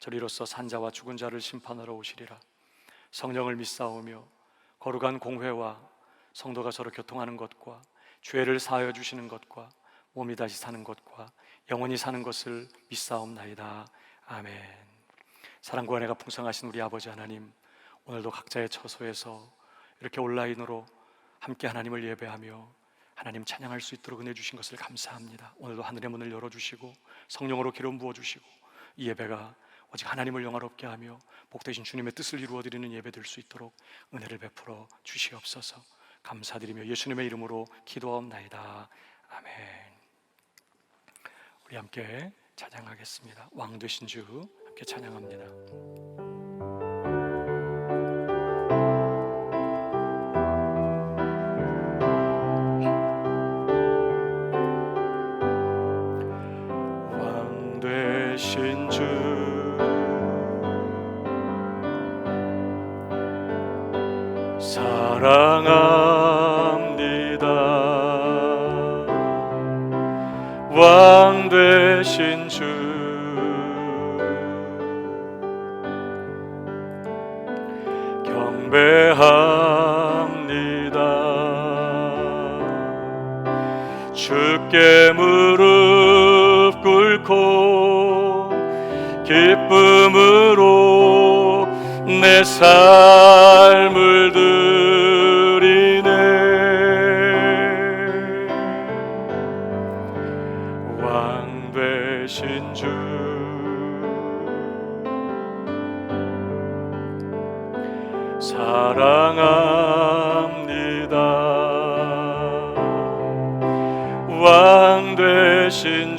저리로서 산자와 죽은 자를 심판하러 오시리라. 성령을 믿사오며 거룩한 공회와 성도가 서로 교통하는 것과 죄를 사하여 주시는 것과 몸이 다시 사는 것과 영원히 사는 것을 믿사옵나이다. 아멘. 사랑과 은혜가 풍성하신 우리 아버지 하나님 오늘도 각자의 처소에서 이렇게 온라인으로 함께 하나님을 예배하며 하나님 찬양할 수 있도록 은혜 주신 것을 감사합니다. 오늘도 하늘의 문을 열어 주시고 성령으로 기름 부어 주시고 이 예배가 오직 하나님을 영화롭게 하며 복되신 주님의 뜻을 이루어 드리는 예배 될 수 있도록 은혜를 베풀어 주시옵소서. 감사드리며 예수님의 이름으로 기도하옵나이다. 아멘. 우리 함께 찬양하겠습니다. 왕 되신 주 함께 찬양합니다. 사랑합니다. 왕 되신 주. 경배합니다. 주께 되신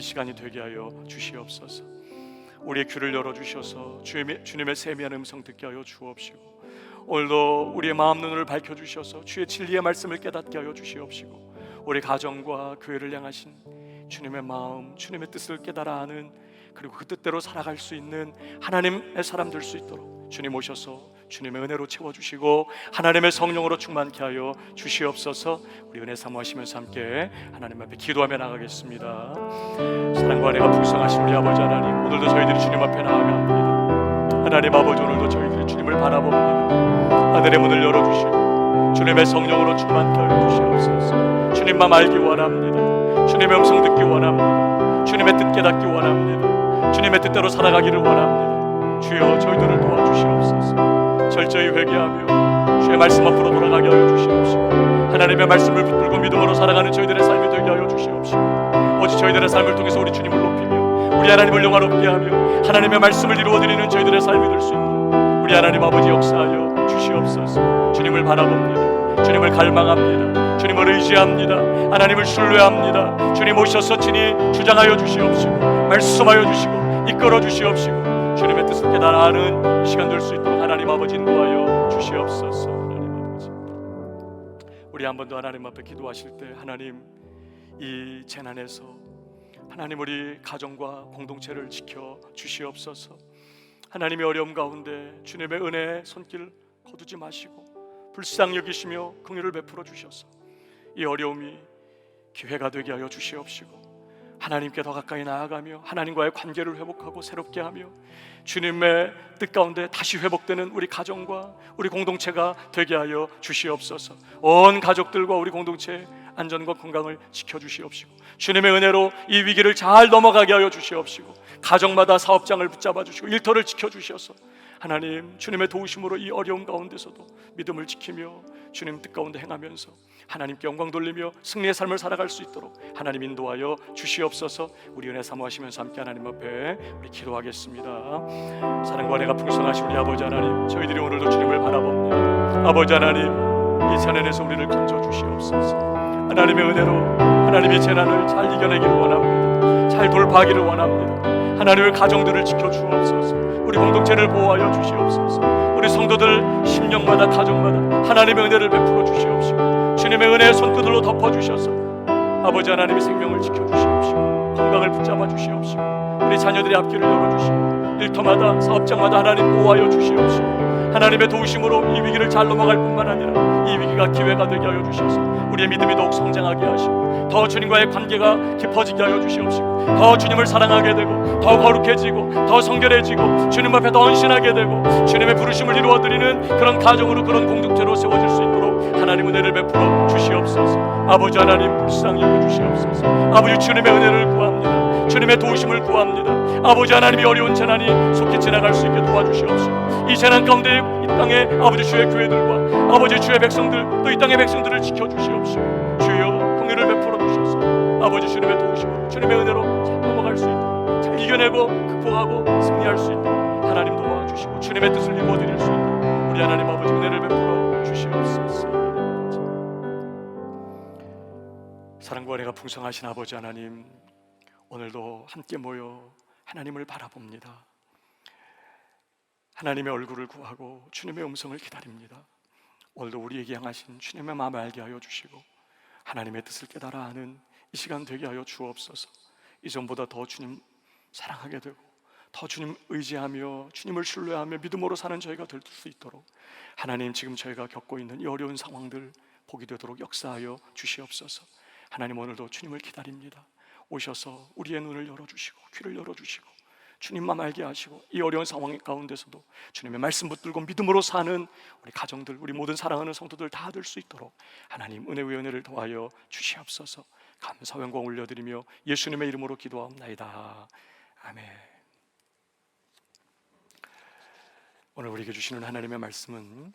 이 시간이 되게 하여 주시옵소서. 우리의 귀를 열어 주셔서 주님의, 주님의 세미한 음성 듣게 하여 주옵시고 오늘도 우리의 마음 눈을 밝혀 주셔서 주의 진리의 말씀을 깨닫게 하여 주시옵시고 우리 가정과 교회를 향하신 주님의 마음, 주님의 뜻을 깨달아 아는 그리고 그 뜻대로 살아갈 수 있는 하나님의 사람 될 수 있도록 주님 오셔서 주님의 은혜로 채워주시고 하나님의 성령으로 충만케 하여 주시옵소서. 우리 은혜 사모하시면서 함께 하나님 앞에 기도하며 나가겠습니다. 사랑과 은혜가 풍성하신 우리 아버지 하나님 오늘도 저희들이 주님 앞에 나아갑니다. 하나님 아버지 오늘도 저희들이 주님을 바라봅니다. 하늘의 문을 열어주시고 주님의 성령으로 충만케 하여 주시옵소서. 주님만 알기 원합니다. 주님의 음성 듣기 원합니다. 주님의 뜻 깨닫기 원합니다. 주님의 뜻대로 살아가기를 원합니다 주여 저희들을 도와주시옵소서. 철저히 회개하며 주의 말씀 앞으로 돌아가게 하여 주시옵시고 하나님의 말씀을 붙들고 믿음으로 살아가는 저희들의 삶이 되게 하여 주시옵시고 오직 저희들의 삶을 통해서 우리 주님을 높이며 우리 하나님을 영화롭게 하며 하나님의 말씀을 이루어드리는 저희들의 삶이 될 수 있도록 우리 하나님 아버지 역사하여 주시옵소서. 주님을 바라봅니다. 주님을 갈망합니다. 주님을 의지합니다. 하나님을 신뢰합니다. 주님 오셔서 친히 주장하여 주시옵시고 말씀하여 주시고 이끌어 주시옵시고 주님의 뜻을 깨달아하는 이 시간 될 수 있도록 하나님 아버지 인도하여 주시옵소서. 하나님 아버지. 우리 한 번 더 하나님 앞에 기도하실 때 하나님 이 재난에서 하나님 우리 가정과 공동체를 지켜 주시옵소서. 하나님의 어려움 가운데 주님의 은혜 손길 거두지 마시고 불쌍히 여기시며 긍휼을 베풀어 주셔서 이 어려움이 기회가 되게 하여 주시옵시고 하나님께 더 가까이 나아가며 하나님과의 관계를 회복하고 새롭게 하며 주님의 뜻 가운데 다시 회복되는 우리 가정과 우리 공동체가 되게 하여 주시옵소서. 온 가족들과 우리 공동체의 안전과 건강을 지켜 주시옵시고 주님의 은혜로 이 위기를 잘 넘어가게 하여 주시옵시고 가정마다 사업장을 붙잡아 주시고 일터를 지켜 주셔서 하나님 주님의 도우심으로 이 어려움 가운데서도 믿음을 지키며 주님 뜻 가운데 행하면서 하나님께 영광 돌리며 승리의 삶을 살아갈 수 있도록 하나님 인도하여 주시옵소서. 우리 은혜 사모하시면서 함께 하나님 앞에 우리 기도하겠습니다. 사랑과 은혜가 풍성하신 우리 아버지 하나님, 저희들이 오늘도 주님을 바라봅니다. 아버지 하나님, 이 재난에서 우리를 건져 주시옵소서. 하나님의 은혜로 하나님의 재난을 잘 이겨내기를 원합니다. 잘 돌파하기를 원합니다. 하나님의 가정들을 지켜 주옵소서. 우리 공동체를 보호하여 주시옵소서. 우리 성도들 심령마다 가정마다 하나님의 은혜를 베풀어 주시옵시고 주님의 은혜의 손끝으로 덮어 주셔서 아버지 하나님의 생명을 지켜 주시옵시고 건강을 붙잡아 주시옵시고 우리 자녀들의 앞길을 열어 주시고 일터마다 사업장마다 하나님 보호하여 주시옵시고 하나님의 도우심으로 이 위기를 잘 넘어갈 뿐만 아니라 이 위기가 기회가 되게 하여 주셔서. 우리의 믿음이 더욱 성장하게 하시고 더 주님과의 관계가 깊어지게 하여 주시옵시고 더 주님을 사랑하게 되고 더 거룩해지고 더 성결해지고 주님 앞에 더 헌신하게 되고 주님의 부르심을 이루어드리는 그런 가정으로 그런 공동체로 세워질 수 있도록 하나님 은혜를 베풀어 주시옵소서. 아버지 하나님 불쌍히 여겨 주시옵소서. 아버지 주님의 은혜를 구합니다 주님의 도우심을 구합니다. 아버지 하나님이 어려운 재난이 속히 지나갈 수 있게 도와주시옵소서. 이 재난 가운데 이 땅에 아버지 주의 교회들과 아버지 주의 백성들 또 이 땅의 백성들을 지켜 주시옵시고 주여 긍휼을 베풀어 주셔서 아버지 주님의 도우심으로 주님의 은혜로 잘 넘어갈 수 있도록 잘 이겨내고 극복하고 승리할 수 있도록 하나님 도와주시고 주님의 뜻을 이루어 드릴 수 있도록 우리 하나님 아버지 은혜를 베풀어 주시옵소서. 사랑과 은혜가 풍성하신 아버지 하나님 오늘도 함께 모여 하나님을 바라봅니다 하나님의 얼굴을 구하고 주님의 음성을 기다립니다 오늘도 우리에게 향하신 주님의 마음을 알게 하여 주시고 하나님의 뜻을 깨달아 하는 이 시간 되게 하여 주옵소서. 이전보다 더 주님 사랑하게 되고 더 주님 의지하며 주님을 신뢰하며 믿음으로 사는 저희가 될 수 있도록 하나님 지금 저희가 겪고 있는 이 어려운 상황들 보게 되도록 역사하여 주시옵소서. 하나님 오늘도 주님을 기다립니다. 오셔서 우리의 눈을 열어 주시고 귀를 열어 주시고 주님만 알게 하시고 이 어려운 상황 가운데서도 주님의 말씀 붙들고 믿음으로 사는 우리 가정들, 우리 모든 사랑하는 성도들 다 될 수 있도록 하나님 은혜 위원회를 도하여 주시옵소서. 감사 영광 올려드리며 예수님의 이름으로 기도합나이다. 아멘. 오늘 우리에게 주시는 하나님의 말씀은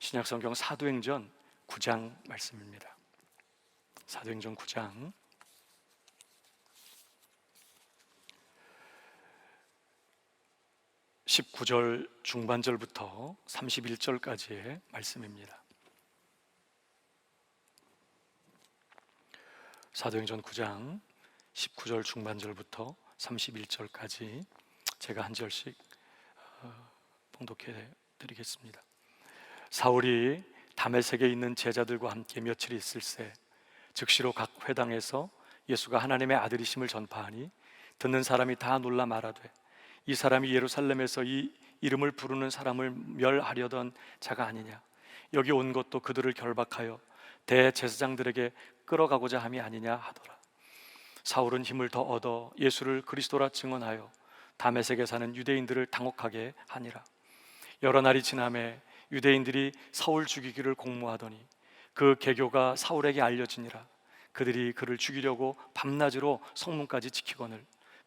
신약성경 사도행전 9장 말씀입니다. 사도행전 9장 19절 중반절부터 31절까지의 말씀입니다. 사도행전 9장 19절 중반절부터 31절까지 제가 한 절씩 어, 봉독해 드리겠습니다. 사울이 다메섹에 있는 제자들과 함께 며칠 있을새 즉시로 각 회당에서 예수가 하나님의 아들이심을 전파하니 듣는 사람이 다 놀라 말하되 이 사람이 예루살렘에서 이 이름을 부르는 사람을 멸하려던 자가 아니냐. 여기 온 것도 그들을 결박하여 대제사장들에게 끌어가고자 함이 아니냐 하더라. 사울은 힘을 더 얻어 예수를 그리스도라 증언하여 다메섹에 사는 유대인들을 당혹하게 하니라. 여러 날이 지남에 유대인들이 사울 죽이기를 공모하더니 그 계교가 사울에게 알려지니라. 그들이 그를 죽이려고 밤낮으로 성문까지 지키거늘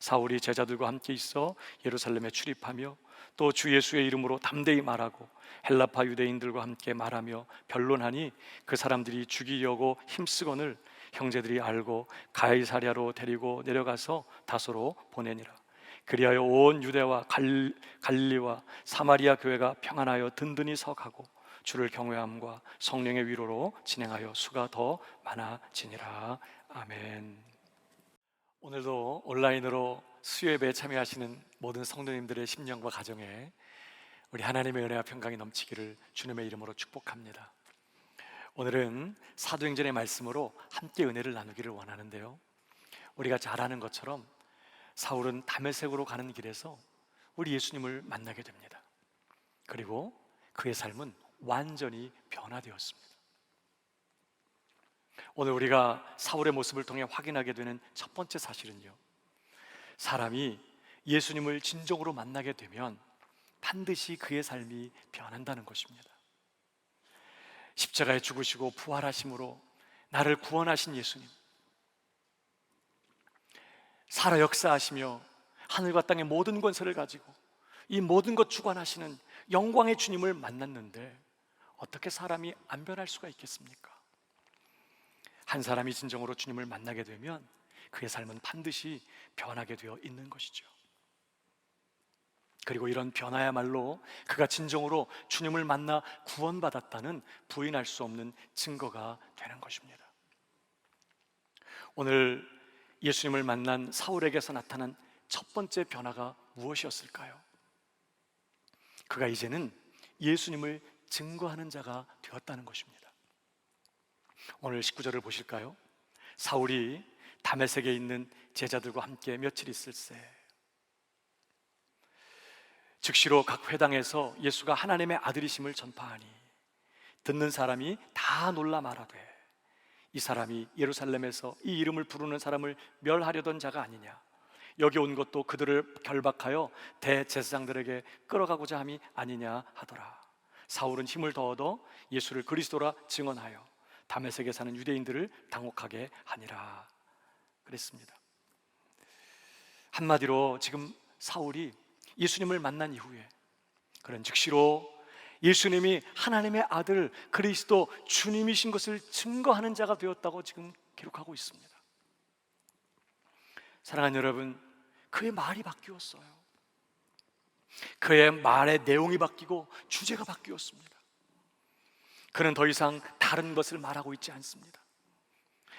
사울이 제자들과 함께 있어 예루살렘에 출입하며 또 주 예수의 이름으로 담대히 말하고 헬라파 유대인들과 함께 말하며 변론하니 그 사람들이 죽이려고 힘쓰거늘 형제들이 알고 가이사랴로 데리고 내려가서 다소로 보내니라 그리하여 온 유대와 갈- 갈릴리와 사마리아 교회가 평안하여 든든히 서가고 주를 경외함과 성령의 위로로 진행하여 수가 더 많아지니라 아멘. 오늘도 온라인으로 수요예배에 참여하시는 모든 성도님들의 심령과 가정에 우리 하나님의 은혜와 평강이 넘치기를 주님의 이름으로 축복합니다. 오늘은 사도행전의 말씀으로 함께 은혜를 나누기를 원하는데요. 우리가 잘 아는 것처럼 사울은 다메섹으로 가는 길에서 우리 예수님을 만나게 됩니다. 그리고 그의 삶은 완전히 변화되었습니다. 오늘 우리가 사울의 모습을 통해 확인하게 되는 첫 번째 사실은요. 사람이 예수님을 진정으로 만나게 되면 반드시 그의 삶이 변한다는 것입니다. 십자가에 죽으시고 부활하심으로 나를 구원하신 예수님. 살아 역사하시며 하늘과 땅의 모든 권세를 가지고 이 모든 것 주관하시는 영광의 주님을 만났는데 어떻게 사람이 안 변할 수가 있겠습니까? 한 사람이 진정으로 주님을 만나게 되면 그의 삶은 반드시 변하게 되어 있는 것이죠. 그리고 이런 변화야말로 그가 진정으로 주님을 만나 구원받았다는 부인할 수 없는 증거가 되는 것입니다. 오늘 예수님을 만난 사울에게서 나타난 첫 번째 변화가 무엇이었을까요? 그가 이제는 예수님을 증거하는 자가 되었다는 것입니다. 오늘 19절을 보실까요? 사울이 다메섹에 있는 제자들과 함께 며칠 있을세? 즉시로 각 회당에서 예수가 하나님의 아들이심을 전파하니 듣는 사람이 다 놀라 말하되 이 사람이 예루살렘에서 이 이름을 부르는 사람을 멸하려던 자가 아니냐? 여기 온 것도 그들을 결박하여 대제사장들에게 끌어가고자 함이 아니냐 하더라. 사울은 힘을 더 얻어 예수를 그리스도라 증언하여 다메섹에 사는 유대인들을 당혹하게 하니라 그랬습니다 한마디로 지금 사울이 예수님을 만난 이후에 그런 즉시로 예수님이 하나님의 아들 그리스도 주님이신 것을 증거하는 자가 되었다고 지금 기록하고 있습니다. 사랑하는 여러분, 그의 말이 바뀌었어요. 그의 말의 내용이 바뀌고 주제가 바뀌었습니다. 그는 더 이상 다른 것을 말하고 있지 않습니다.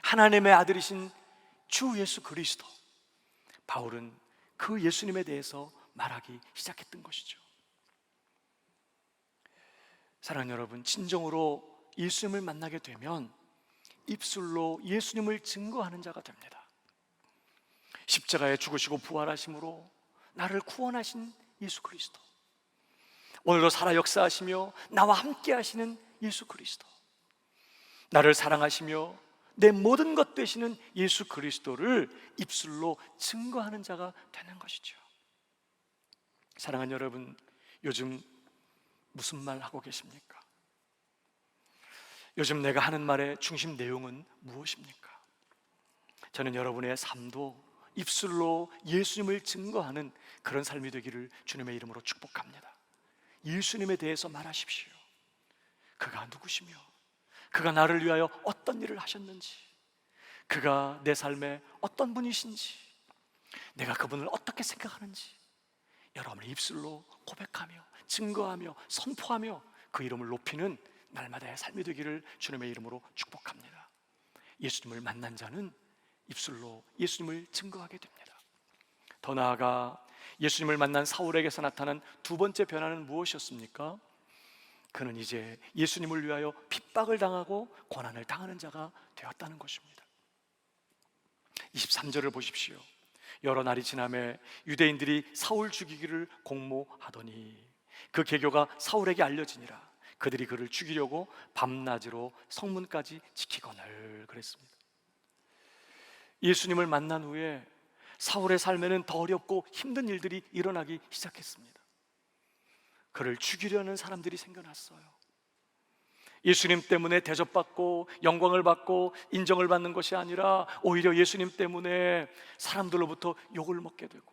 하나님의 아들이신 주 예수 그리스도. 바울은 그 예수님에 대해서 말하기 시작했던 것이죠. 사랑하는 여러분, 진정으로 예수님을 만나게 되면 입술로 예수님을 증거하는 자가 됩니다. 십자가에 죽으시고 부활하심으로 나를 구원하신 예수 그리스도. 오늘도 살아 역사하시며 나와 함께 하시는 예수 그리스도. 나를 사랑하시며 내 모든 것 되시는 예수 그리스도를 입술로 증거하는 자가 되는 것이죠. 사랑하는 여러분, 요즘 무슨 말 하고 계십니까? 요즘 내가 하는 말의 중심 내용은 무엇입니까? 저는 여러분의 삶도 입술로 예수님을 증거하는 그런 삶이 되기를 주님의 이름으로 축복합니다. 예수님에 대해서 말하십시오. 그가 누구시며, 그가 나를 위하여 어떤 일을 하셨는지, 그가 내 삶에 어떤 분이신지, 내가 그분을 어떻게 생각하는지, 여러분의 입술로 고백하며 증거하며 선포하며 그 이름을 높이는 날마다의 삶이 되기를 주님의 이름으로 축복합니다. 예수님을 만난 자는 입술로 예수님을 증거하게 됩니다. 더 나아가 예수님을 만난 사울에게서 나타난 두 번째 변화는 무엇이었습니까? 그는 이제 예수님을 위하여 핍박을 당하고 고난을 당하는 자가 되었다는 것입니다. 23절을 보십시오. 여러 날이 지남에 유대인들이 사울 죽이기를 공모하더니 그 계교가 사울에게 알려지니라 그들이 그를 죽이려고 밤낮으로 성문까지 지키거늘 그랬습니다. 예수님을 만난 후에 사울의 삶에는 더 어렵고 힘든 일들이 일어나기 시작했습니다. 그를 죽이려는 사람들이 생겨났어요. 예수님 때문에 대접받고 영광을 받고 인정을 받는 것이 아니라 오히려 예수님 때문에 사람들로부터 욕을 먹게 되고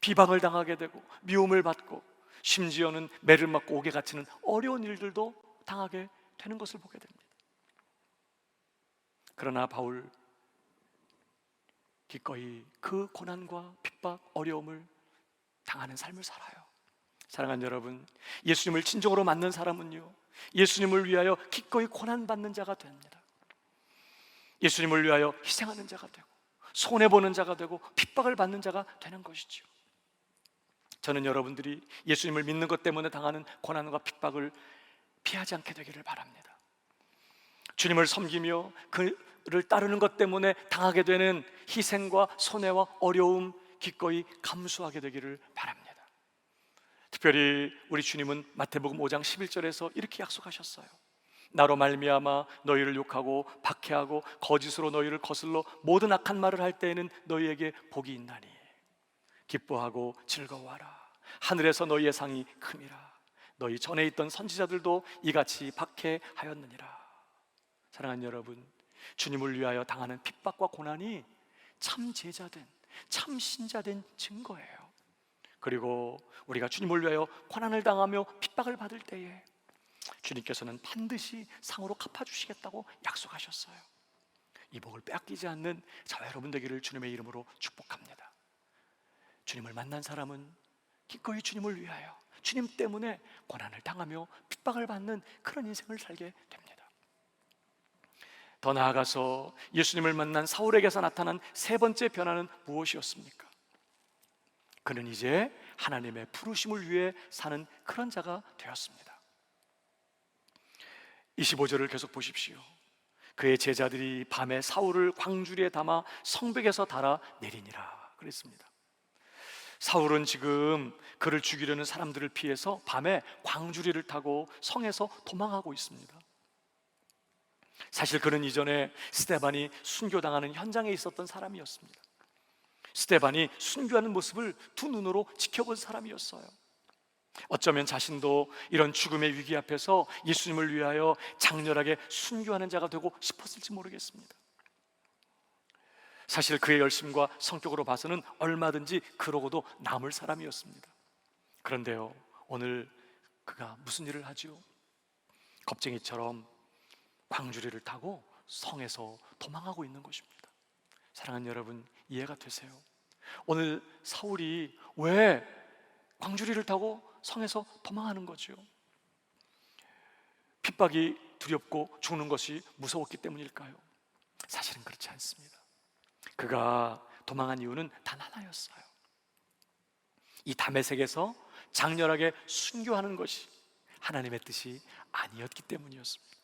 비방을 당하게 되고 미움을 받고 심지어는 매를 맞고 옥에 갇히는 어려운 일들도 당하게 되는 것을 보게 됩니다. 그러나 바울 기꺼이 그 고난과 핍박, 어려움을 당하는 삶을 살아요. 사랑하는 여러분, 예수님을 진정으로 만난 사람은요, 예수님을 위하여 기꺼이 고난받는 자가 됩니다. 예수님을 위하여 희생하는 자가 되고, 손해보는 자가 되고, 핍박을 받는 자가 되는 것이죠. 저는 여러분들이 예수님을 믿는 것 때문에 당하는 고난과 핍박을 피하지 않게 되기를 바랍니다. 주님을 섬기며 그를 따르는 것 때문에 당하게 되는 희생과 손해와 어려움 기꺼이 감수하게 되기를 바랍니다. 특별히 우리 주님은 마태복음 5장 11절에서 이렇게 약속하셨어요. 나로 말미암아 너희를 욕하고 박해하고 거짓으로 너희를 거슬러 모든 악한 말을 할 때에는 너희에게 복이 있나니 기뻐하고 즐거워하라. 하늘에서 너희의 상이 큼이라. 너희 전에 있던 선지자들도 이같이 박해하였느니라. 사랑하는 여러분, 주님을 위하여 당하는 핍박과 고난이 참 제자된, 참 신자된 증거예요. 그리고 우리가 주님을 위하여 고난을 당하며 핍박을 받을 때에 주님께서는 반드시 상으로 갚아주시겠다고 약속하셨어요. 이 복을 빼앗기지 않는 저와 여러분 되기를 주님의 이름으로 축복합니다. 주님을 만난 사람은 기꺼이 주님을 위하여 주님 때문에 고난을 당하며 핍박을 받는 그런 인생을 살게 됩니다. 더 나아가서 예수님을 만난 사울에게서 나타난 세 번째 변화는 무엇이었습니까? 그는 이제 하나님의 부르심을 위해 사는 그런 자가 되었습니다. 25절을 계속 보십시오. 그의 제자들이 밤에 사울을 광주리에 담아 성벽에서 달아 내리니라 그랬습니다. 사울은 지금 그를 죽이려는 사람들을 피해서 밤에 광주리를 타고 성에서 도망하고 있습니다. 사실 그는 이전에 스테반이 순교당하는 현장에 있었던 사람이었습니다. 스테반이 순교하는 모습을 두 눈으로 지켜본 사람이었어요. 어쩌면 자신도 이런 죽음의 위기 앞에서 예수님을 위하여 장렬하게 순교하는 자가 되고 싶었을지 모르겠습니다. 사실 그의 열심과 성격으로 봐서는 얼마든지 그러고도 남을 사람이었습니다. 그런데요, 오늘 그가 무슨 일을 하지요? 겁쟁이처럼 광주리를 타고 성에서 도망하고 있는 것입니다. 사랑하는 여러분, 이해가 되세요? 오늘 사울이 왜 광주리를 타고 성에서 도망하는 거죠? 핍박이 두렵고 죽는 것이 무서웠기 때문일까요? 사실은 그렇지 않습니다. 그가 도망한 이유는 단 하나였어요. 이 담에색에서 장렬하게 순교하는 것이 하나님의 뜻이 아니었기 때문이었습니다.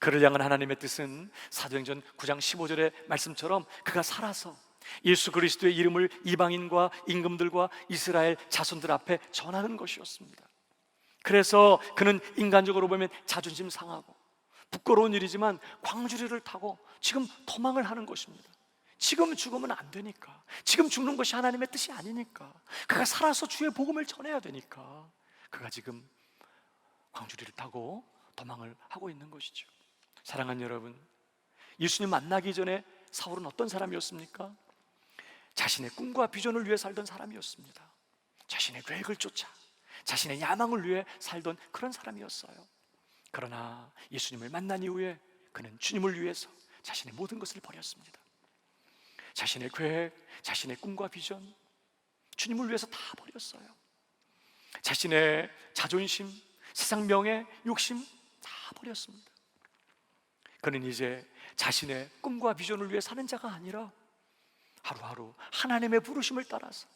그를 향한 하나님의 뜻은 사도행전 9장 15절의 말씀처럼 그가 살아서 예수 그리스도의 이름을 이방인과 임금들과 이스라엘 자손들 앞에 전하는 것이었습니다. 그래서 그는 인간적으로 보면 자존심 상하고 부끄러운 일이지만 광주리를 타고 지금 도망을 하는 것입니다. 지금 죽으면 안 되니까. 지금 죽는 것이 하나님의 뜻이 아니니까. 그가 살아서 주의 복음을 전해야 되니까. 그가 지금 광주리를 타고 도망을 하고 있는 것이죠. 사랑하는 여러분, 예수님 만나기 전에 사울은 어떤 사람이었습니까? 자신의 꿈과 비전을 위해 살던 사람이었습니다. 자신의 계획을 쫓아 자신의 야망을 위해 살던 그런 사람이었어요. 그러나 예수님을 만난 이후에 그는 주님을 위해서 자신의 모든 것을 버렸습니다. 자신의 계획, 자신의 꿈과 비전, 주님을 위해서 다 버렸어요. 자신의 자존심, 세상 명예, 욕심 버렸습니다. 그는 이제 자신의 꿈과 비전을 위해 사는 자가 아니라 하루하루 하나님의 부르심을 따라서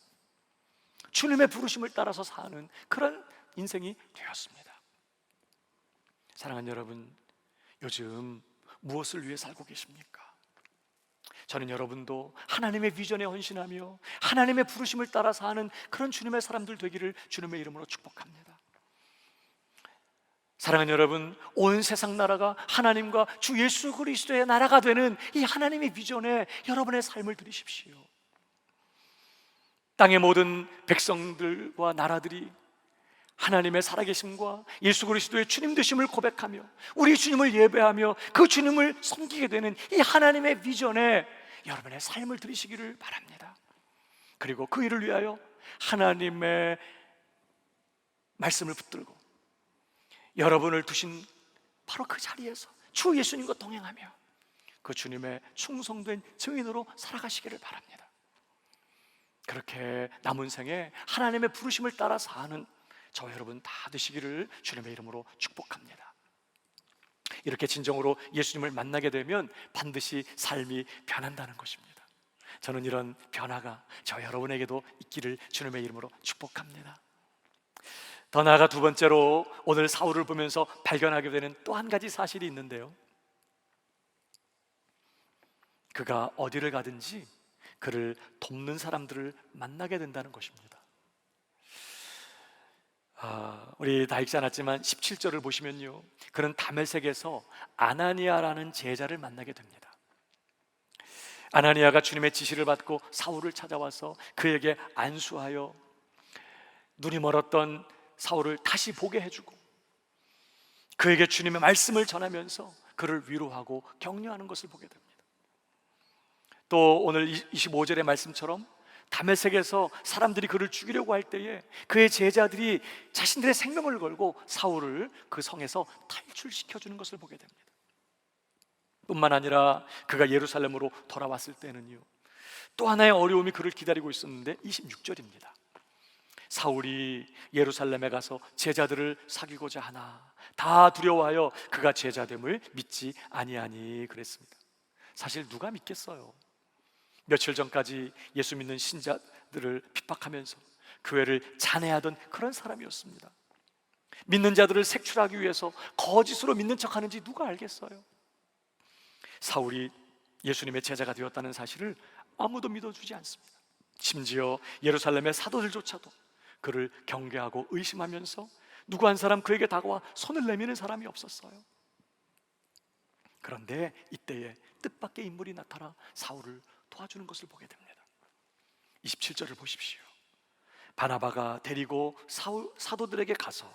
주님의 부르심을 따라서 사는 그런 인생이 되었습니다. 사랑하는 여러분, 요즘 무엇을 위해 살고 계십니까? 저는 여러분도 하나님의 비전에 헌신하며 하나님의 부르심을 따라 사는 그런 주님의 사람들 되기를 주님의 이름으로 축복합니다. 사랑하는 여러분, 온 세상 나라가 하나님과 주 예수 그리스도의 나라가 되는 이 하나님의 비전에 여러분의 삶을 드리십시오. 땅의 모든 백성들과 나라들이 하나님의 살아계심과 예수 그리스도의 주님 되심을 고백하며 우리 주님을 예배하며 그 주님을 섬기게 되는 이 하나님의 비전에 여러분의 삶을 들이시기를 바랍니다. 그리고 그 일을 위하여 하나님의 말씀을 붙들고 여러분을 두신 바로 그 자리에서 주 예수님과 동행하며 그 주님의 충성된 증인으로 살아가시기를 바랍니다. 그렇게 남은 생에 하나님의 부르심을 따라 사는 저 여러분 다 되시기를 주님의 이름으로 축복합니다. 이렇게 진정으로 예수님을 만나게 되면 반드시 삶이 변한다는 것입니다. 저는 이런 변화가 저 여러분에게도 있기를 주님의 이름으로 축복합니다. 더 나아가 두 번째로 오늘 사울을 보면서 발견하게 되는 또 한 가지 사실이 있는데요. 그가 어디를 가든지 그를 돕는 사람들을 만나게 된다는 것입니다. 아, 우리 다 읽지 않았지만 17절을 보시면요. 그는 다메섹에서 아나니아라는 제자를 만나게 됩니다. 아나니아가 주님의 지시를 받고 사울을 찾아와서 그에게 안수하여 눈이 멀었던 사울을 다시 보게 해주고 그에게 주님의 말씀을 전하면서 그를 위로하고 격려하는 것을 보게 됩니다. 또 오늘 25절의 말씀처럼 다메섹에서 사람들이 그를 죽이려고 할 때에 그의 제자들이 자신들의 생명을 걸고 사울을 그 성에서 탈출시켜 주는 것을 보게 됩니다. 뿐만 아니라 그가 예루살렘으로 돌아왔을 때는요. 또 하나의 어려움이 그를 기다리고 있었는데 26절입니다. 사울이 예루살렘에 가서 제자들을 사귀고자 하나 다 두려워하여 그가 제자됨을 믿지 아니하니 그랬습니다. 사실 누가 믿겠어요? 며칠 전까지 예수 믿는 신자들을 핍박하면서 교회를 잔해하던 그런 사람이었습니다. 믿는 자들을 색출하기 위해서 거짓으로 믿는 척하는지 누가 알겠어요? 사울이 예수님의 제자가 되었다는 사실을 아무도 믿어주지 않습니다. 심지어 예루살렘의 사도들조차도 그를 경계하고 의심하면서 누구 한 사람 그에게 다가와 손을 내미는 사람이 없었어요. 그런데 이때에 뜻밖의 인물이 나타나 사울을 도와주는 것을 보게 됩니다. 27절을 보십시오. 바나바가 데리고 사울, 사도들에게 가서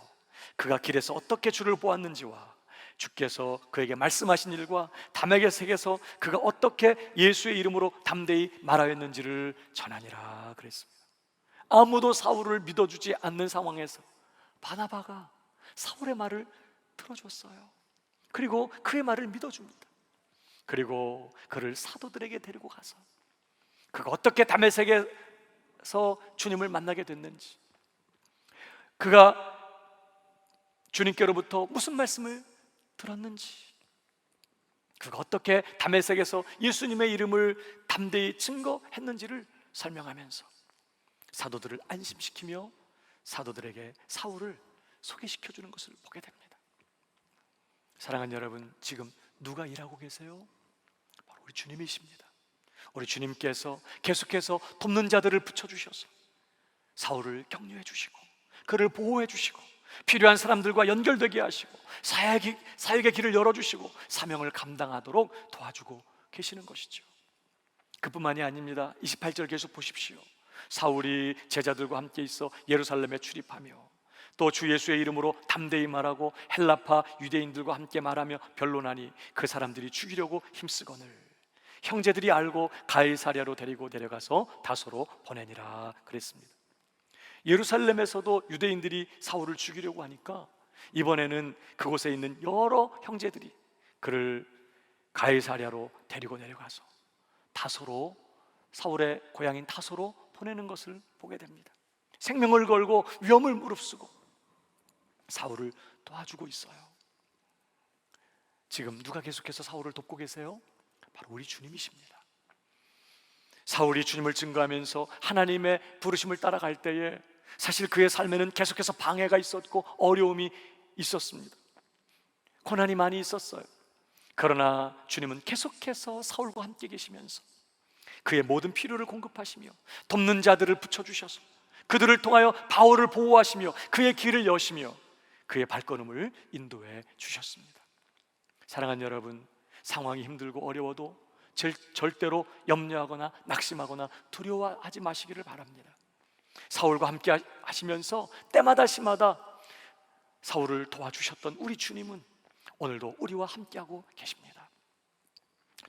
그가 길에서 어떻게 주를 보았는지와 주께서 그에게 말씀하신 일과 담에게 색에서 그가 어떻게 예수의 이름으로 담대히 말하였는지를 전하니라 그랬습니다. 아무도 사울을 믿어주지 않는 상황에서 바나바가 사울의 말을 들어줬어요. 그리고 그의 말을 믿어줍니다. 그리고 그를 사도들에게 데리고 가서 그가 어떻게 담에색에서 주님을 만나게 됐는지 그가 주님께로부터 무슨 말씀을 들었는지 그가 어떻게 담에색에서 예수님의 이름을 담대히 증거했는지를 설명하면서 사도들을 안심시키며 사도들에게 사울을 소개시켜 주는 것을 보게 됩니다. 사랑하는 여러분, 지금 누가 일하고 계세요? 바로 우리 주님이십니다. 우리 주님께서 계속해서 돕는 자들을 붙여 주셔서 사울을 격려해 주시고 그를 보호해 주시고 필요한 사람들과 연결되게 하시고 사역의, 사역의 길을 열어주시고 사명을 감당하도록 도와주고 계시는 것이죠. 그뿐만이 아닙니다. 28절 계속 보십시오. 사울이 제자들과 함께 있어 예루살렘에 출입하며 또 주 예수의 이름으로 담대히 말하고 헬라파 유대인들과 함께 말하며 변론하니 그 사람들이 죽이려고 힘쓰거늘 형제들이 알고 가이사랴로 데리고 내려가서 다소로 보내니라 그랬습니다. 예루살렘에서도 유대인들이 사울을 죽이려고 하니까 이번에는 그곳에 있는 여러 형제들이 그를 가이사랴로 데리고 내려가서 다소로 사울의 고향인 다소로 보내는 것을 보게 됩니다. 생명을 걸고 위험을 무릅쓰고 사울을 도와주고 있어요. 지금 누가 계속해서 사울을 돕고 계세요? 바로 우리 주님이십니다. 사울이 주님을 증거하면서 하나님의 부르심을 따라갈 때에 사실 그의 삶에는 계속해서 방해가 있었고 어려움이 있었습니다. 고난이 많이 있었어요. 그러나 주님은 계속해서 사울과 함께 계시면서 그의 모든 필요를 공급하시며 돕는 자들을 붙여주셔서 그들을 통하여 바울을 보호하시며 그의 길을 여시며 그의 발걸음을 인도해 주셨습니다. 사랑하는 여러분, 상황이 힘들고 어려워도 절, 절대로 염려하거나 낙심하거나 두려워하지 마시기를 바랍니다. 사울과 함께 하시면서 때마다 시마다 사울을 도와주셨던 우리 주님은 오늘도 우리와 함께하고 계십니다.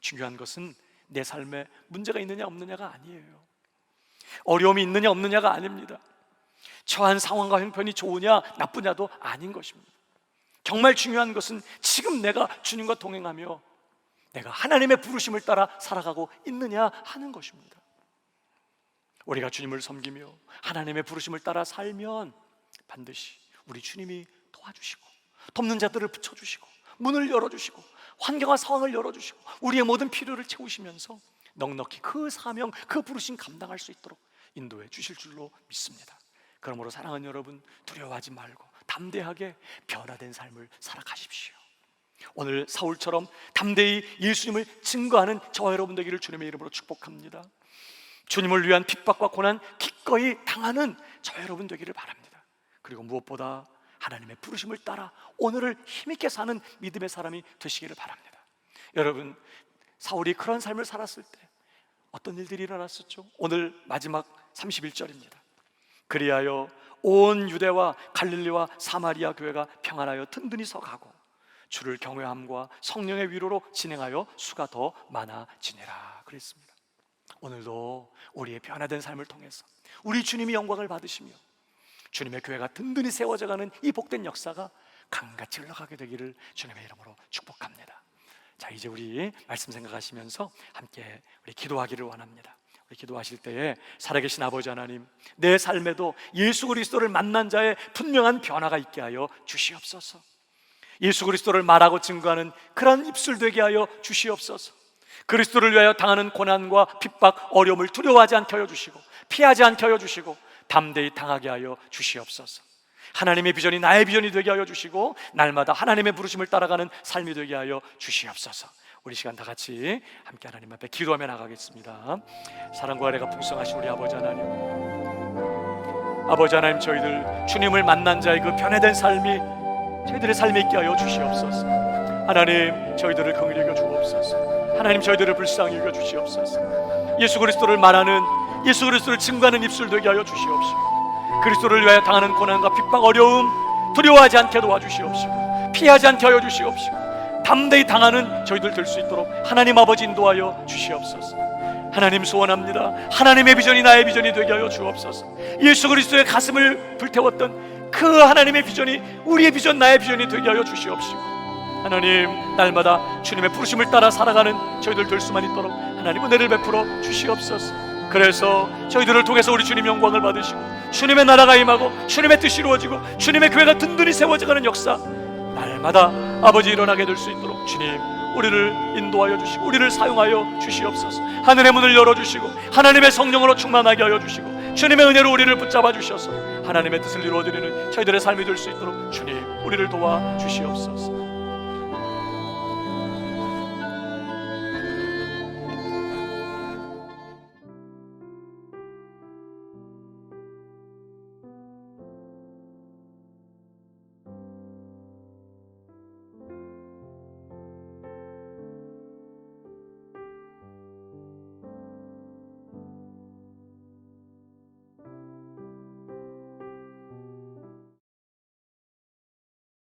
중요한 것은 내 삶에 문제가 있느냐 없느냐가 아니에요. 어려움이 있느냐 없느냐가 아닙니다. 처한 상황과 형편이 좋으냐 나쁘냐도 아닌 것입니다. 정말 중요한 것은 지금 내가 주님과 동행하며 내가 하나님의 부르심을 따라 살아가고 있느냐 하는 것입니다. 우리가 주님을 섬기며 하나님의 부르심을 따라 살면 반드시 우리 주님이 도와주시고 돕는 자들을 붙여주시고 문을 열어주시고 환경과 상황을 열어주시고 우리의 모든 필요를 채우시면서 넉넉히 그 사명, 그 부르심 감당할 수 있도록 인도해 주실 줄로 믿습니다. 그러므로 사랑하는 여러분 두려워하지 말고 담대하게 변화된 삶을 살아가십시오. 오늘 사울처럼 담대히 예수님을 증거하는 저와 여러분 되기를 주님의 이름으로 축복합니다. 주님을 위한 핍박과 고난 기꺼이 당하는 저와 여러분 되기를 바랍니다. 그리고 무엇보다 하나님의 부르심을 따라 오늘을 힘있게 사는 믿음의 사람이 되시기를 바랍니다. 여러분, 사울이 그런 삶을 살았을 때 어떤 일들이 일어났었죠? 오늘 마지막 31절입니다. 그리하여 온 유대와 갈릴리와 사마리아 교회가 평안하여 든든히 서가고 주를 경외함과 성령의 위로로 진행하여 수가 더 많아지니라 그랬습니다. 오늘도 우리의 변화된 삶을 통해서 우리 주님이 영광을 받으시며 주님의 교회가 든든히 세워져가는 이 복된 역사가 강같이 흘러가게 되기를 주님의 이름으로 축복합니다. 자 이제 우리 말씀 생각하시면서 함께 우리 기도하기를 원합니다. 우리 기도하실 때에 살아계신 아버지 하나님, 내 삶에도 예수 그리스도를 만난 자의 분명한 변화가 있게 하여 주시옵소서. 예수 그리스도를 말하고 증거하는 그런 입술 되게 하여 주시옵소서. 그리스도를 위하여 당하는 고난과 핍박, 어려움을 두려워하지 않게 하여 주시고 피하지 않게 하여 주시고 담대히 당하게 하여 주시옵소서. 하나님의 비전이 나의 비전이 되게 하여 주시고 날마다 하나님의 부르심을 따라가는 삶이 되게 하여 주시옵소서. 우리 시간 다 같이 함께 하나님 앞에 기도하며 나가겠습니다. 사랑과 은혜가 풍성하신 우리 아버지 하나님. 아버지 하나님 저희들 주님을 만난 자의 그 변화된 삶이 저희들의 삶에 있게 하여 주시옵소서. 하나님 저희들을 긍휼히 여겨 주옵소서. 하나님 저희들을 불쌍히 여겨 주시옵소서. 예수 그리스도를 말하는 예수 그리스도를 증거하는 입술 되게 하여 주시옵시고 그리스도를 위하여 당하는 고난과 핍박 어려움 두려워하지 않게 도와주시옵시고 피하지 않게 하여 주시옵시고 담대히 당하는 저희들 될 수 있도록 하나님 아버지 인도하여 주시옵소서. 하나님 소원합니다. 하나님의 비전이 나의 비전이 되게 하여 주옵소서. 예수 그리스도의 가슴을 불태웠던 그 하나님의 비전이 우리의 비전 나의 비전이 되게 하여 주시옵시고 하나님 날마다 주님의 부르심을 따라 살아가는 저희들 될 수만 있도록 하나님 은혜를 베풀어 주시옵소서. 그래서 저희들을 통해서 우리 주님 영광을 받으시고 주님의 나라가 임하고 주님의 뜻이 이루어지고 주님의 교회가 든든히 세워져가는 역사 날마다 아버지 일어나게 될 수 있도록 주님 우리를 인도하여 주시고 우리를 사용하여 주시옵소서. 하늘의 문을 열어주시고 하나님의 성령으로 충만하게 하여 주시고 주님의 은혜로 우리를 붙잡아 주셔서 하나님의 뜻을 이루어드리는 저희들의 삶이 될 수 있도록 주님 우리를 도와 주시옵소서